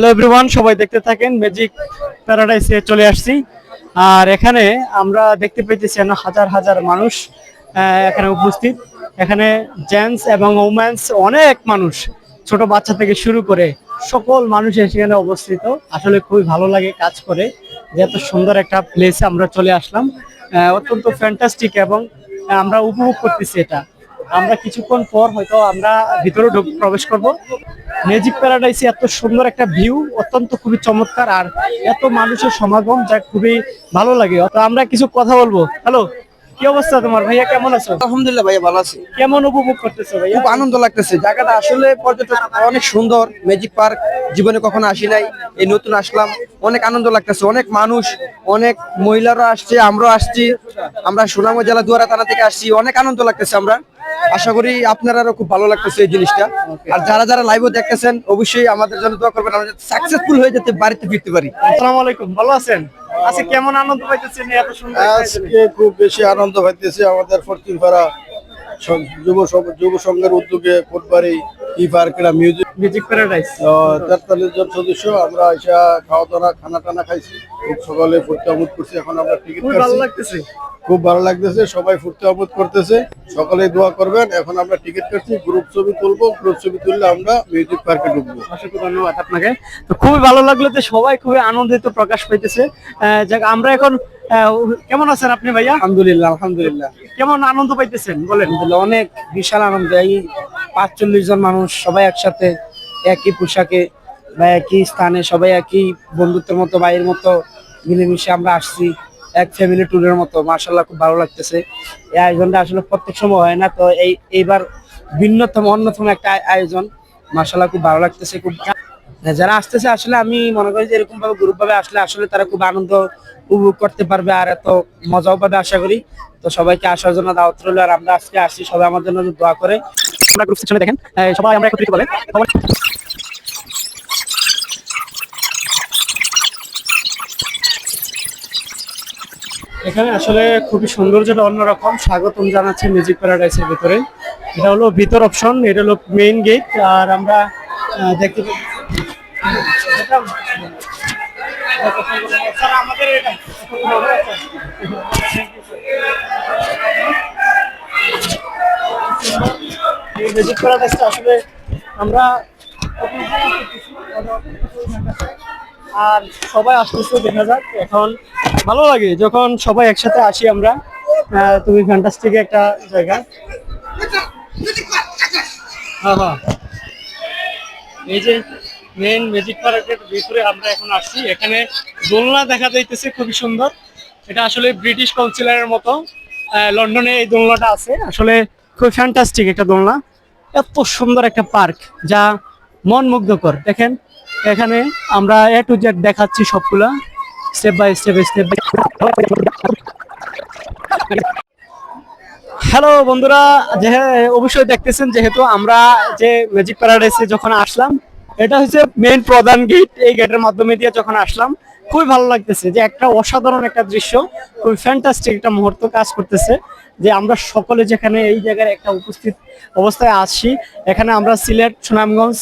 Hello everyone সবাই দেখতে থাকেন ম্যাজিক প্যারাডাইসে চলে আসছি। আর এখানে আমরা দেখতে যেন হাজার হাজার মানুষ এখানে উপস্থিত। এখানে জেন্টস এবং ওমেন্স অনেক মানুষ, ছোট বাচ্চা থেকে শুরু করে সকল মানুষ সেখানে অবস্থিত আসলে খুবই ভালো লাগে কাজ করে, যে এত সুন্দর একটা প্লেসে আমরা চলে আসলাম। অত্যন্ত ফ্যান্টাস্টিক এবং আমরা উপভোগ করতেছি এটা। আমরা কিছুক্ষণ পর হয়তো আমরা ভিতরে প্রবেশ করব। ম্যাজিক প্যারাডাইসে এত সুন্দর একটা ভিউ অত্যন্ত খুবই চমৎকার আর এত মানুষের সমাগম যা খুবই ভালো লাগে। তো আমরা কিছু কথা বলব। হ্যালো কি অবস্থা তোমার? ভাইয়া কেমন আছো? আলহামদুলিল্লাহ ভাইয়া ভালো আছি। কেমন উপভোগ করতেছো ভাইয়া? খুব আনন্দ লাগতেছে। জায়গাটা আসলে পর্যটক অনেক সুন্দর। ম্যাজিক পার্ক জীবনে কখনো আসি নাই। এই নতুন আসলাম। অনেক আনন্দ লাগতেছে। অনেক মানুষ অনেক মহিলারা আসছে আমরাও আসছি। আমরা সুনামগঞ্জ জেলা দুয়ারা থানা থেকে আসছি। অনেক আনন্দ লাগতেছে আমরা। আশা করি আপনারাও খুব ভালো লাগতেছে এই জিনিসটা। আর যারা যারা লাইভও দেখতেছেন অবশ্যই আমাদের জন্য দোয়া করবেন আমরা সাকসেসফুল হয়ে যেতে বাড়িতে ফিরতে পারি। আসসালামু আলাইকুম ভালো আছেন? আজকে কেমন আনন্দ পাইতেছেন এত সুন্দর আজকে খুব বেশি আনন্দ পাইতেছি আমাদের ফরচুন সং- যুব যুব সংঘের উদ্যোগে কোটবাড়ি ই পার্কেরা মিউজিক ম্যাজিক প্যারাডাইস তেতাল্লিশ জন সদস্য আমরা এসে খাওয়া দাওয়া খানা টানা খাইছি। খুব সকালে ফুর্তি আমোদ করছি এখন আমরা টিকিট ভালো লাগতেছে। খুব ভালো লাগতেছে সবাই ফুর্তি আমোদ করতেছে। সকালে দোয়া করবেন এখন আমরা টিকিট কাটছি গ্রুপ ছবি তুলবো গ্রুপ ছবি তুললে আমরা মিউজিক পার্কে ঢুকবো। অসংখ্য ধন্যবাদ আপনাকে। তো খুবই ভালো লাগল যে সবাই খুবই আনন্দিত প্রকাশ পাইতেছে। যাক আমরা এখন কেমন আছেন আপনি ভাইয়া? আলহামদুলিল্লাহ আলহামদুলিল্লাহ। কেমন আনন্দ পাইতেছেন? বলেন। অনেক বিশাল আনন্দ। এই পাঁচচল্লিশ জন মানুষ সবাই একসাথে, একই পোশাকে বা একই স্থানে, সবাই একই বন্ধুত্বের মতো, ভাইয়ের মতো মিলেমিশে আমরা আসছি এক ফ্যামিলি ট্যুরের মতো। মার্শাল্লাহ খুব ভালো লাগতেছে। এই আয়োজনটা আসলে প্রত্যেক সময় হয় না, তো এই, এইবার ভিন্নতম, অন্যতম একটা আয়- আয়োজন। মার্শাল্লাহ খুব ভালো লাগতেছে, খুব যারা আসতেছে আসলে আমি মনে করি যে এরকম ভাবে গ্রুপ ভাবে আসলে আসলে তারা খুব আনন্দ উপভোগ করতে পারবে আর এত মজাও পাবে আশা করি। তো সবাইকে আসার জন্য দাওয়াত রইল আর আমরা আজকে আসছি সবাই আমার জন্য দোয়া করে। আমরা গ্রুপ সেকশনে দেখেন সবাই আমরা একত্রিত বলেন। সবাই- এখানে আসলে খুবই সৌন্দর্যটা অন্যরকম। স্বাগতম জানাচ্ছে ম্যাজিক প্যারাডাইসের ভিতরে। এটা হলো ভিতর অপশন এটা হলো মেইন গেট আর আমরা দেখতে আসলে আমরা আর সবাই আসতেছে দেখা যাক, এখন ভালো লাগে যখন সবাই একসাথে আসি আমরা। তুমি ফ্যান্টাস্টিক একটা জায়গা। হ্যাঁ হ্যাঁ। এই যে মেন ম্যাজিক পার্কের ভিতরে আমরা এখন আসছি এখানে দোলনা দেখা যাইতেছে, খুবই সুন্দর। এটা আসলে ব্রিটিশ কাউন্সিলরের মতো। লন্ডনে এই দোলনাটা আছে। আসলে খুব ফ্যান্টাস্টিক একটা দোলনা। এত সুন্দর একটা পার্ক যা মন মুগ্ধকর দেখেন, এখানে আমরা এ টু জেড দেখাচ্ছি সবগুলা। Step by step step by hello বন্ধুরা, যে অবশ্যই দেখতেছেন, যেহেতু আমরা যে ম্যাজিক প্যারাডাইসে যখন আসলাম এটা হচ্ছে মেইন প্রধান গেট এই গেটের মাধ্যমে দিয়ে যখন আসলাম, খুবই ভালো লাগতেছে যে একটা অসাধারণ একটা দৃশ্য, খুবই ফ্যান্টাস্টিক একটা মুহূর্ত কাজ করতেছে, যে আমরা সকলে যেখানে এই জায়গায় একটা উপস্থিত অবস্থায় আসি এখানে আমরা সিলেট, সুনামগঞ্জ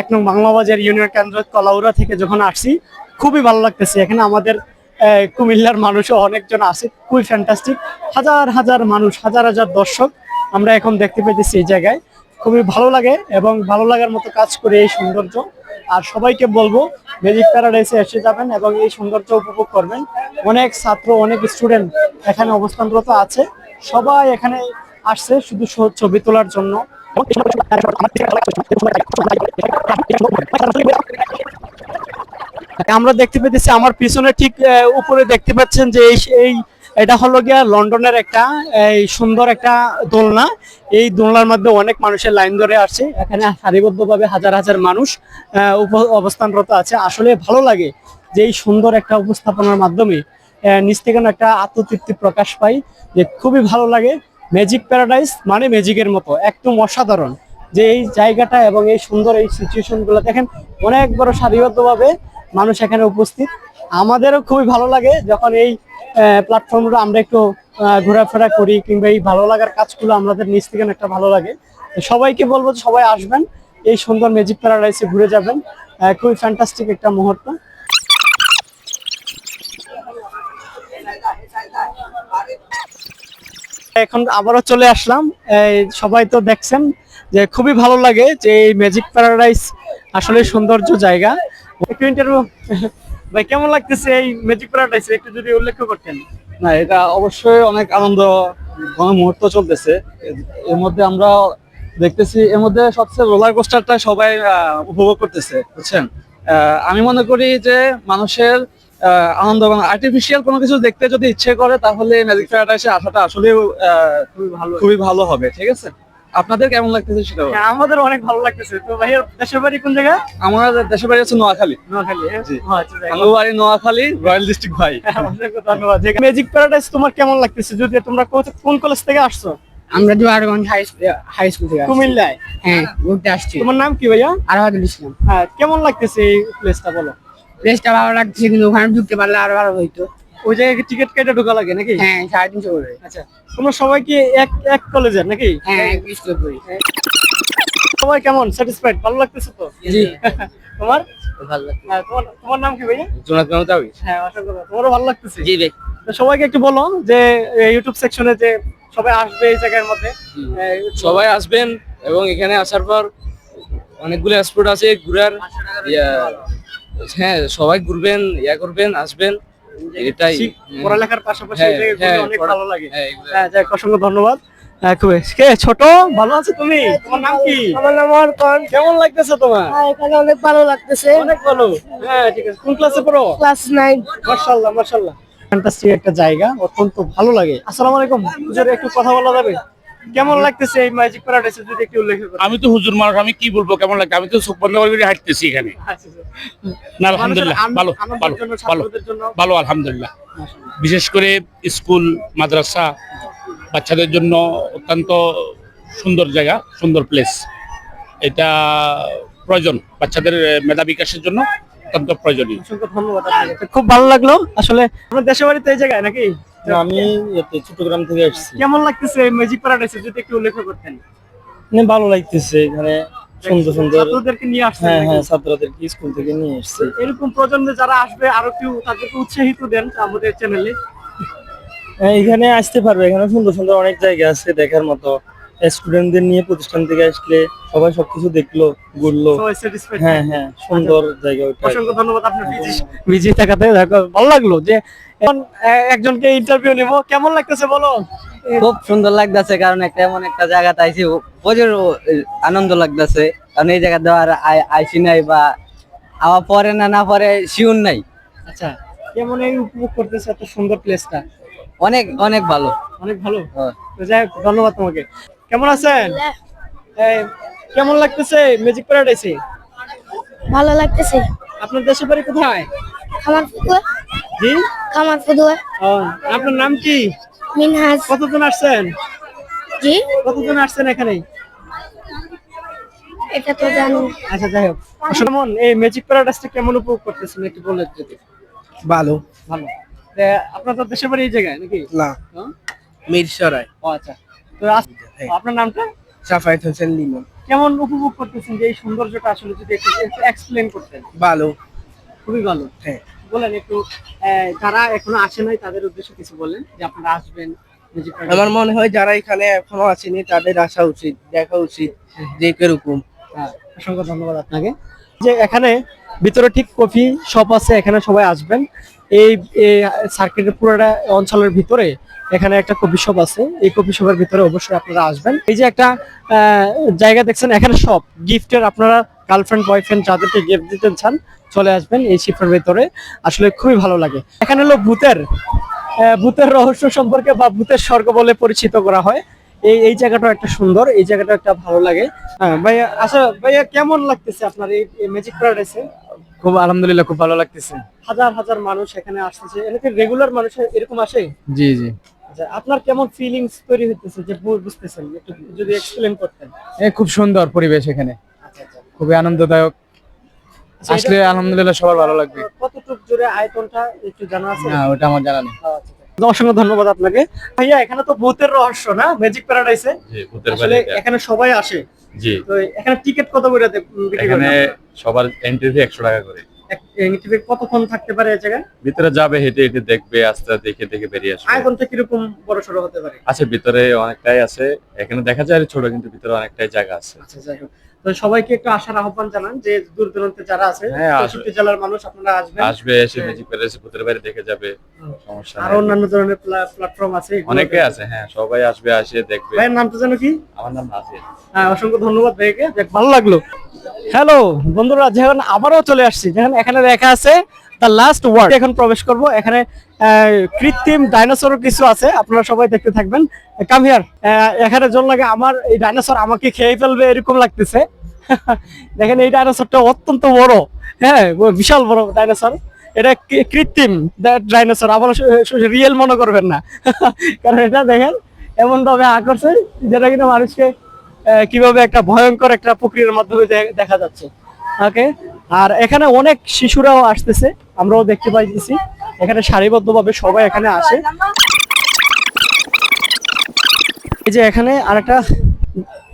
এক নং বাংলাবাজার ইউনিয়ন কেন্দ্র কলাউড়া থেকে যখন আসি খুবই ভালো লাগতেছে। এখানে আমাদের কুমিল্লার মানুষও অনেকজন আসে খুবই ফ্যান্টাস্টিক হাজার হাজার মানুষ, হাজার হাজার দর্শক আমরা এখন দেখতে পেতেছি এই জায়গায়। খুবই ভালো লাগে এবং ভালো লাগার মতো কাজ করে এই সৌন্দর্য। আর সবাইকে বলব ম্যাজিক প্যারাডাইসে এসে যাবেন এবং এই সৌন্দর্য উপভোগ করবেন। অনেক ছাত্র, অনেক স্টুডেন্ট এখানে অবস্থানরত আছে। সবাই এখানে আসছে শুধু ছবি তোলার জন্য। আমরা দেখতে পেতেছি, আমার পিছনে ঠিক উপরে দেখতে পাচ্ছেন যে এই এটা হলো গিয়া লন্ডনের একটা, এই সুন্দর একটা দোলনা। এই দোলনার মধ্যে অনেক মানুষের লাইন ধরে আসছে। এখানে সারিবদ্ধভাবে হাজার হাজার মানুষ অবস্থানরত আছে। আসলে ভালো লাগে যে এই সুন্দর একটা উপস্থাপনার মাধ্যমে নিজ থেকে একটা আত্মতৃপ্তি প্রকাশ পাই যে খুবই ভালো লাগে। ম্যাজিক প্যারাডাইস মানে ম্যাজিকের মতো, একদম অসাধারণ। যে এই জায়গাটা এবং এই সুন্দর এই সিচুয়েশনগুলো দেখেন, অনেক বড় সারিবদ্ধভাবে মানুষ এখানে উপস্থিত। আমাদেরও খুবই ভালো লাগে যখন এই প্ল্যাটফর্মটা আমরা একটু ঘোরাফেরা করি কিংবা এই ভালো লাগার কাজগুলো আমাদের নিজ থেকে একটা ভালো লাগে। সবাইকে বলব সবাই আসবেন, এই সুন্দর ম্যাজিক প্যারাডাইসে ঘুরে যাবেন। খুবই ফ্যান্টাস্টিক একটা মুহূর্ত। এখন আবারও চলে আসলাম। সবাই তো দেখছেন যে খুবই ভালো লাগে যে এই ম্যাজিক প্যারাডাইস আসলে সৌন্দর্য জায়গা। একটু ইন্টারভিউ ভাই কেমন লাগতেছে এই ম্যাজিক প্যারাডাইস একটু যদি উল্লেখ করতেন। না এটা অবশ্যই অনেক আনন্দ ঘন মুহূর্ত চলতেছে। এর- মধ্যে আমরা দেখতেছি এর মধ্যে সবচেয়ে রোলার কোস্টারটা সবাই উপভোগ করতেছে বুঝছেন? আহ, আমি মনে করি যে মানুষের আহ, আনন্দ আর্টিফিশিয়াল কোনো কিছু দেখতে যদি ইচ্ছে করে তাহলে ম্যাজিক প্যারাডাইসে আসাটা আসলে খুবই ভালো। খুবই ভালো হবে ঠিক আছে? আপনাদের কেমন লাগতেছে সেটা হ্যাঁ, আমাদের অনেক ভালো লাগতেছে। তো ভাইয়ের দেশের বাড়ি কোন জায়গা? আমার দেশের বাড়ি হচ্ছে নোয়াখালী। নোয়াখালী হ্যাঁ? জি। আচ্ছা। আমার বাড়ি নোয়াখালী রয়্যাল ডিস্ট্রিক্ট ভাই। ধন্যবাদ। ম্যাজিক প্যারাডাইস তোমার কেমন লাগতেছে? যদি তোমরা কোথা- কোন কলেজ থেকে আসছো? আমরা জোয়ারগঞ্জ হাই হাই স্কুল থেকে কুমিল্লায়? হ্যাঁ ঘুরতে আসছি। তোমার নাম কি ভাইয়া? আরহাদুল ইসলাম। হ্যাঁ কেমন লাগতেছে এই প্লেসটা বলো? প্লেসটা ভালো লাগছে কিন্তু ওখানে ঢুকতে পারলে আরও ভালো হইতো। ওই জায়গায় টিকিট কেটে ঢোকা লাগে নাকি? হ্যাঁ সাড়ে তিনশো করে। আচ্ছা তোমরা সবাই কি এক এক কলেজের নাকি? হ্যাঁ স্কুল করি সবাই কেমন? স্যাটিসফাইড ভালো লাগতেছে তো? জি। তোমার? ভালো লাগছে হ্যাঁ, তোমার তোমার নাম কি ভাইয়া? জোনাত মেহতাবি হ্যাঁ অসংখ্য। তোমারও ভালো লাগতেছে? জি ভাই। তো সবাইকে একটু বলো যে ইউটিউব সেকশনে যে সবাই আসবে এই জায়গার মধ্যে। এই, সবাই আসবেন এবং এখানে আসার পর অনেকগুলো স্পট আছে ঘুরার। হ্যাঁ সবাই ঘুরবেন ইয়া করবেন আসবেন। এটাই। পড়ালেখার পাশাপাশি হ্যাঁ, হ্যাঁ, অনেক ভালো লাগে। হ্যাঁ, হ্যাঁ যাক অসংখ্য ধন্যবাদ। হ্যাঁ, খুবই। কে ছোট? ভালো আছো তুমি? তোমার নাম কি? আমার নাম অর্পণ কেমন লাগতেছে তোমার? এখানে অনেক ভালো লাগতেছে। অনেক ভালো। হ্যাঁ ঠিক আছে। কোন ক্লাসে পড়ো? ক্লাস নাইন মাশাআল্লাহ মাশাআল্লাহ। ফ্যান্টাস্টিক একটা জায়গা অত্যন্ত ভালো লাগে। আসসালামু আলাইকুম। হুজুর একটু কথা বলা যাবে? কেমন লাগতেছে এই ম্যাজিক প্যারাডাইসে যদি একটু উল্লেখ করতেন? আমি তো হুজুর মানুষ আমি কি বলব কেমন লাগে আমি তো চোখ বন্ধ করে হাঁটতেছি এখানে। আচ্ছা, আচ্ছা। না আলহামদুলিল্লাহ ভালো ভালো ভালো ভালো আলহামদুলিল্লাহ। বিশেষ করে স্কুল মাদ্রাসা বাচ্চাদের জন্য অত্যন্ত সুন্দর জায়গা সুন্দর প্লেস এটা প্রয়োজন বাচ্চাদের মেধা বিকাশের জন্য অত্যন্ত প্রয়োজনীয়। খুব ভালো লাগল। আসলে আমার দেশের বাড়িতে এই জায়গায় নাকি? আমি চট্টগ্রাম থেকে আসছি। কেমন লাগতেছে ম্যাজিক প্যারাডাইসে যদি একটু উল্লেখ করতেন? ভালো লাগতেছে এখানে সুন্দর সুন্দর ছাত্রদেরকে নিয়ে আসছেন হ্যাঁ হ্যাঁ ছাত্রদেরকে স্কুল থেকে নিয়ে এসেছি এরকম প্রজন্মে যারা আসবে আরও একটু তাদেরকে উৎসাহিত দেন আমাদের চ্যানেলে হ্যাঁ, এখানে আসতে পারবে। এখানে সুন্দর সুন্দর অনেক জায়গা আছে দেখার মতো। স্টুডেন্টদের নিয়ে প্রতিষ্ঠান থেকে আসলে সবাই সবকিছু দেখল ঘুরলো। হ্যাঁ হ্যাঁ সুন্দর জায়গা ওইটা। অসংখ্য ধন্যবাদ আপনার বিজি বিজি থাকাতে ভালো লাগল যে একজনকে ইন্টারভিউ নেব। কেমন লাগতেছে বলো? খুব সুন্দর লাগতেছে কারণ একটা এমন একটা জায়গা আইছি প্রচুর আনন্দ লাগতেছে। কারণ এই জায়গা দেওয়ার আইসি নাই বা আবার পরে না না পরে শিউন নাই। আচ্ছা কেমন এই উপভোগ করতেছে এত সুন্দর প্লেসটা অনেক অনেক ভালো। অনেক ভালো? হ্যাঁ। তো যাই হোক, ধন্যবাদ তোমাকে। কেমন আছেন? এই, কেমন লাগতেছে? ম্যাজিক প্যারাডাইসে ভালো লাগতেছে। আপনার দেশের বাড়ি কোথায়? ফুদুয়া জি? ফুদুয়া ও, আপনার নাম কি? মিনহাজ। কতজন আসছেন? জি। কতজন আসছেন এখানে? এটা তো জানি। আচ্ছা যাই হোক। কেমন এই ম্যাজিক প্যারাডাইসটা কেমন উপভোগ করতেছেন? একটু যদি। ভালো। ভালো। তা আপনার তো দেশের বাড়ি এই জায়গায় নাকি? না। হ্যাঁ? মিরসরাই। ও আচ্ছা। তো আপনার নামটা? সাফায়েত হোসেন লিমন। কেমন উপভোগ করতেছেন যে এই সৌন্দর্যটা আসলে যদি একটু এক্সপ্লেন করতেন? ভালো। খুবই ভালো। হ্যাঁ। বলেন একটু যারা এখনও আসে নাই তাদের উদ্দেশ্যে কিছু বলেন যে আপনারা আসবেন আমার মনে হয় যারা এখানে এখনও আসেনি তাদের আসা উচিত দেখা উচিত যে কীরকম। হ্যাঁ, অসংখ্য ধন্যবাদ আপনাকে। যে এখানে ভিতরে ঠিক কফি শপ আছে এখানে সবাই আসবেন। এই সার্কিটের পুরোটা অঞ্চলের ভিতরে এখানে একটা কফি শপ আছে। এই কফি শপের ভিতরে অবশ্যই আপনারা আসবেন। এই যে একটা জায়গা দেখছেন এখানে সব গিফটের আপনারা গার্লফ্রেন্ড বয়ফ্রেন্ড যাদেরকে গিফট দিতে চান চলে আসবেন এই শিপের ভিতরে। আসলে খুবই ভালো লাগে। এখানে হলো ভূতের ভূতের রহস্য সম্পর্কে বা ভূতের স্বর্গ বলে পরিচিত করা হয়। এই এই জায়গাটা একটা সুন্দর এই জায়গাটা একটা ভালো লাগে। হ্যাঁ ভাইয়া আচ্ছা ভাইয়া কেমন লাগতেছে আপনার এই ম্যাজিক প্যারাডাইসে খুব আলহামদুলিল্লাহ খুব ভালো লাগতেছে। হাজার হাজার মানুষ এখানে আসতেছে। এখানে রেগুলার মানুষ এরকম আসে? জি জি। আচ্ছা আপনার কেমন ফিলিংস তৈরি হইতেছে যে বুঝতেছেন একটু যদি এক্সপ্লেন করতেন। এ খুব সুন্দর পরিবেশ এখানে। আচ্ছা আচ্ছা। খুবই আনন্দদায়ক। আচ্ছা, আসলে আলহামদুলিল্লাহ সবার ভালো লাগবে। কতটুক জুড়ে আয়তনটা একটু জানা আছে? না ওটা আমার জানা নেই। অসংখ্য ধন্যবাদ আপনাকে। ভাইয়া এখানে তো ভূতের রহস্য না? ম্যাজিক প্যারাডাইসে জি ভূতের আসলে এখানে সবাই আসে। জি। তো এখানে টিকিট কত করে বিক্রি এখানে সবার এন্ট্রি ফি একশো টাকা করে। টিকিট কতক্ষণ থাকতে পারে এই জায়গায়? ভিতরে যাবে হেঁটে হেঁটে দেখবে আস্তে আস্তে দেখে দেখে বেরিয়ে আসবে। আয়তনটা কীরকম বড় সড়ো হতে পারে? আছে ভিতরে অনেকটাই আছে। এখানে দেখা যায় ছোট কিন্তু ভিতরে অনেকটাই জায়গা আছে। আচ্ছা যাই হোক। তো সবাইকে একটু আসার আহ্বান জানান যে দূর দূরান্তে যারা আছে হ্যাঁ, চৌষট্টি জেলার মানুষ আপনারা আসবেন। আসবে এসে। ম্যাজিক প্যালেসে ভূতের বাড়ি দেখে যাবে সমস্যা আর অন্যান্য ধরনের প্ল্যাটফর্ম আছে অনেকে আছে হ্যাঁ সবাই আসবে আসে দেখবে। ভাইয়ের নামটা যেন কি? আমার নাম নাসির। হ্যাঁ অসংখ্য ধন্যবাদ ভাইকে। ভালো লাগল। হ্যালো বন্ধুরা যখন আবারও চলে আসছি যখন এখানে লেখা আছে দ্য লাস্ট ওয়ার্ড এখন প্রবেশ করব এখানে কৃত্রিম ডাইনোসরও কিছু আছে আপনারা সবাই দেখতে থাকবেন। কাম হিয়ার এখানে জল লাগে আমার এই ডাইনোসর আমাকে খেয়ে ফেলবে এরকম লাগতেছে। দেখেন, এই ডাইনোসরটা অত্যন্ত বড়। হ্যাঁ বিশাল বড় ডাইনোসর এটা কৃত্রিম ডাইনোসর আবার রিয়েল মনে করবেন না। কারণ এটা দেখেন এমন ভাবে আ করছে যেটা কিনা মানুষকে কীভাবে একটা ভয়ঙ্কর একটা প্রক্রিয়ার মাধ্যমে দেখা যাচ্ছে। ওকে? আর এখানে অনেক শিশুরাও আসতেছে, আমরাও দেখতে পাইতেছি। এখানে সারিবদ্ধভাবে সবাই এখানে আসে। এই যে এখানে আরেকটা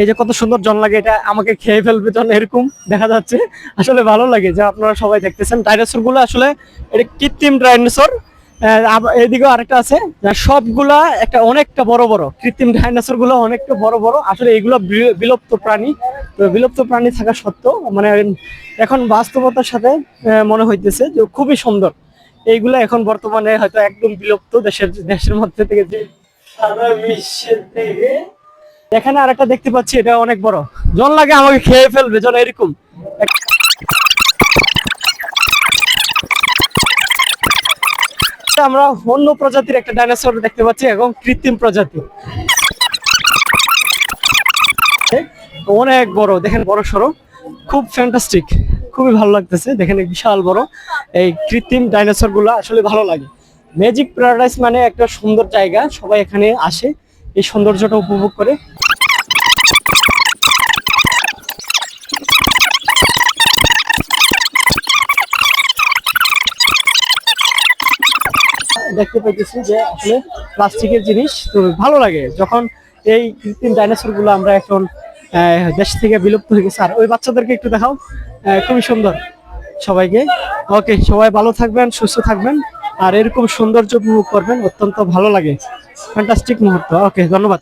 এই যে কত সুন্দর জন লাগে, এটা আমাকে খেয়ে ফেলবে জন এরকম দেখা যাচ্ছে। আসলে ভালো লাগে যে আপনারা সবাই দেখতেছেন। ডাইনোসরগুলো আসলে এটা কৃত্রিম ডাইনোসর। এদিকেও আরেকটা আছে। সবগুলা একটা অনেকটা বড় বড়। কৃত্রিম ডাইনোসরগুলো অনেকটা বড় বড়। আসলে এগুলো বিলুপ্ত প্রাণী। বিলুপ্ত প্রাণী থাকা সত্ত্বেও মানে এখন বাস্তবতার সাথে মনে হইতেছে যে খুবই সুন্দর। এইগুলো এখন বর্তমানে হয়তো একদম বিলুপ্ত দেশের দেশের মধ্যে থেকে যে সারা বিশ্বের থেকে এখানে আর একটা দেখতে পাচ্ছি, এটা অনেক বড়। জন লাগে আমাকে খেয়ে ফেলবে, জন এরকম। আমরা অন্য প্রজাতির একটা ডাইনোসর দেখতে পাচ্ছি এবং কৃত্রিম প্রজাতি। অনেক বড়, দেখেন বড় সড়ো। খুব ফ্যান্টাস্টিক খুবই ভালো লাগতেছে, দেখেন বিশাল বড়। এই কৃত্রিম ডাইনোসরগুলো আসলে ভালো লাগে। ম্যাজিক প্যারাডাইস মানে একটা সুন্দর জায়গা, সবাই এখানে আসে, এই সৌন্দর্যটা উপভোগ করে। দেখতে পাইতেছি যে আসলে প্লাস্টিকের জিনিস তো ভালো লাগে। যখন এই কৃত্রিম ডাইনোসরগুলো আমরা এখন দেশ থেকে বিলুপ্ত হয়ে গেছে। আর ওই বাচ্চাদেরকে একটু দেখাও। খুবই সুন্দর সবাইকে। ওকে, সবাই ভালো থাকবেন, সুস্থ থাকবেন। আর এরকম সৌন্দর্য উপভোগ করবেন, অত্যন্ত ভালো লাগে। ফ্যান্টাস্টিক মুহূর্ত। ওকে, ধন্যবাদ।